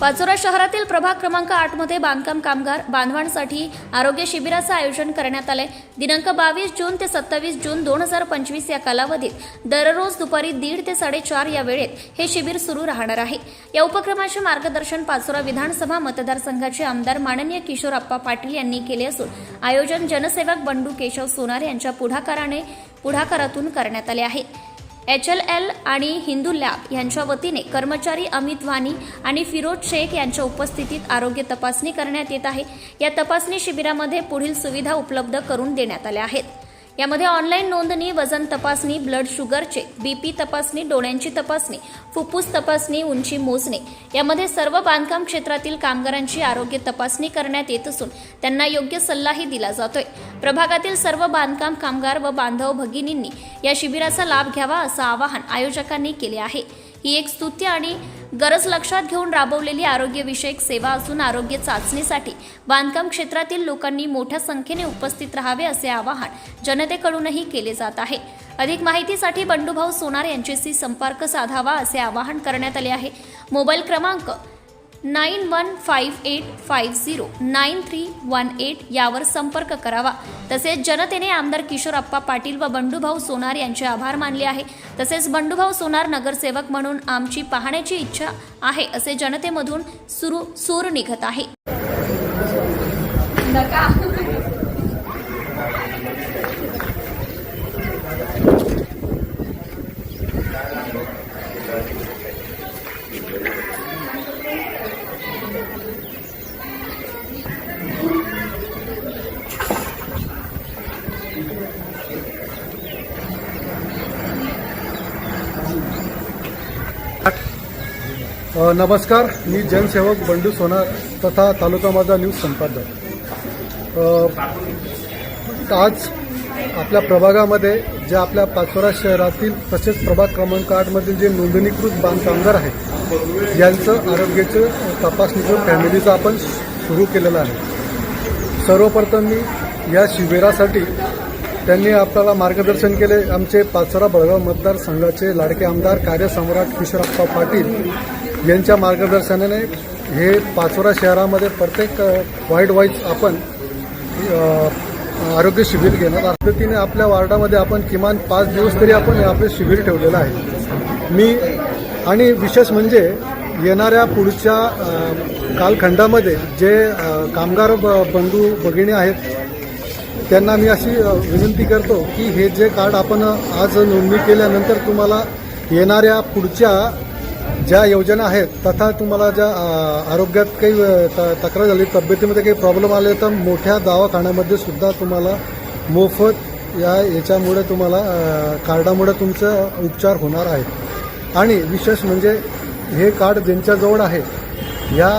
पाचोरा शहरातील प्रभाग क्रमांक आठमध्ये बांधकाम कामगार बांधवांसाठी आरोग्य शिबिराचं आयोजन करण्यात आलंय. दिनांक बावीस जून ते सत्तावीस जून दोन हजार पंचवीस या कालावधीत दररोज दुपारी दीड ते साडेचार या वेळेत हे शिबिर सुरू राहणार आहे. या उपक्रमाचे मार्गदर्शन पाचोरा विधानसभा मतदारसंघाचे आमदार माननीय किशोर अप्पा पाटील यांनी केले असून आयोजन जनसेवक बंडू केशव सोनार यांच्या पुढाकाराने पुढाकारातून करण्यात आले आहे. एच एल एल आणि हिंदू लॅब यांच्या वतीने कर्मचारी अमित वानी आणि फिरोज शेख यांच्या उपस्थितीत आरोग्य तपासणी करण्यात येत आहे. या तपासणी शिबिरामध्ये पुढील सुविधा उपलब्ध करून देण्यात आल्या आहेत. यामध्ये ऑनलाईन नोंदणी वजन तपासणी ब्लड शुगरचे बीपी तपासणी डोळ्यांची तपासणी फुफ्फुस तपासणी उंची मोजणे. यामध्ये सर्व बांधकाम क्षेत्रातील कामगारांची आरोग्य तपासणी करण्यात येत असून त्यांना योग्य सल्लाही दिला जातोय. प्रभागातील सर्व बांधकाम कामगार व बांधव भगिनींनी या शिबिराचा लाभ घ्यावा असं आवाहन आयोजकांनी केले आहे. ही एक स्तुत्य आणि गरज लक्षात घेऊन राबवलेली आरोग्यविषयक सेवा असून आरोग्य चाचणीसाठी बांधकाम क्षेत्रातील लोकांनी मोठ्या संख्येने उपस्थित राहावे असे आवाहन जनतेकडूनही केले जात आहे. अधिक माहितीसाठी बंडूभाऊ सोनार यांच्याशी संपर्क साधावा असे आवाहन करण्यात आले आहे. मोबाईल क्रमांक nine one five eight five zero nine three one eight यावर संपर्क करावा तसेच जनतेने आमदार किशोर अप्पा पाटील व बंडूभाऊ सोनार यांचे आभार मानले आहे तसेच बंडूभाऊ सोनार नगरसेवक म्हणून आमची पाहण्याची इच्छा आहे असे जनतेमधून सुरू सूर निघत आहे नमस्कार मी जनसेवक बंडू सोनार तथा तालुका माझा न्यूज संपादक. आज आपल्या प्रभागामध्ये जे आपल्या पाचोरा शहरातील तसेच प्रभाग क्रमांक आठमधील जे नोंदणीकृत बांधकामगार आहेत यांचं आरोग्याचं तपासणीचं फॅमिलीचं आपण सुरू केलेलं आहे. सर्वप्रथम मी या शिबिरासाठी त्यांनी आपल्याला मार्गदर्शन केले. आमचे पाचोरा बळगाव मतदारसंघाचे लाडके आमदार कार्यसम्राट किशोरप्पा पाटील यांच्या मार्गदर्शनाने हे पाचोरा शहरामध्ये प्रत्येक अ, वाईड वाईज आपण आरोग्य शिबिर घेणार पद्धतीने आपल्या वार्डामध्ये आपण किमान पाच दिवस तरी आपण आपले शिबिर ठेवलेलं आहे. मी आणि विशेष म्हणजे येणाऱ्या पुढच्या कालखंडामध्ये जे कामगार ब- बंधू भगिनी आहेत त्यांना मी अशी विनंती करतो की हे जे कार्ड आपण आज नोंदणी केल्यानंतर तुम्हाला येणाऱ्या पुढच्या ज्या योजना आहेत तथा तुम्हाला ज्या आरोग्यात काही त- तक्रार झाली तब्येतीमध्ये काही प्रॉब्लेम आले तर मोठ्या दवाखान्यामध्ये सुद्धा तुम्हाला मोफत या याच्यामुळे तुम्हाला कार्डामुळे तुमचं उपचार होणार आहे. आणि विशेष म्हणजे हे कार्ड ज्यांच्याजवळ आहे या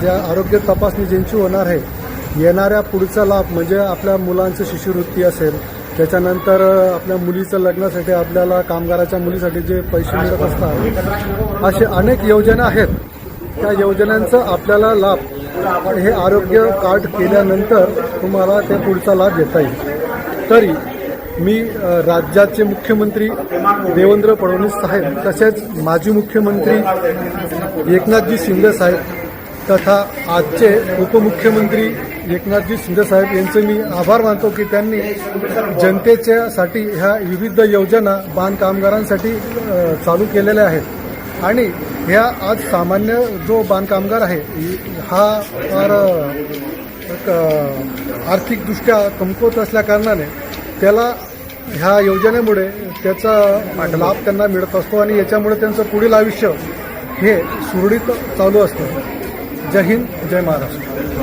ज्या आरोग्य तपासणी ज्यांची होणार आहे येणाऱ्या पुढचा लाभ म्हणजे आपल्या मुलांची शिष्यवृत्ती असेल त्याच्यानंतर आपल्या मुलीचं लग्नासाठी आपल्याला कामगाराच्या मुलीसाठी जे पैसे मिळत असतात असे अनेक योजना आहेत. त्या योजनांचा आपल्याला लाभ हे आरोग्य कार्ड केल्यानंतर तुम्हाला ते पुढचा लाभ घेता येईल. तरी मी राज्याचे मुख्यमंत्री देवेंद्र फडणवीस साहेब तसेच माजी मुख्यमंत्री एकनाथजी शिंदे साहेब तथा आजचे उपमुख्यमंत्री एकनाथजी शिंदे साहेब यांचे मी आभार मानतो की त्यांनी जनतेच्यासाठी ह्या विविध योजना बांधकामगारांसाठी चालू केलेल्या आहेत. आणि ह्या आज सामान्य जो बांधकामगार आहे हा फार एक, आर्थिकदृष्ट्या कमकुवत असल्याकारणाने त्याला ह्या योजनेमुळे त्याचा लाभ त्यांना मिळत असतो आणि याच्यामुळे त्यांचं पुढील आयुष्य हे सुरळीत चालू असतं. जय हिंद जय महाराष्ट्र.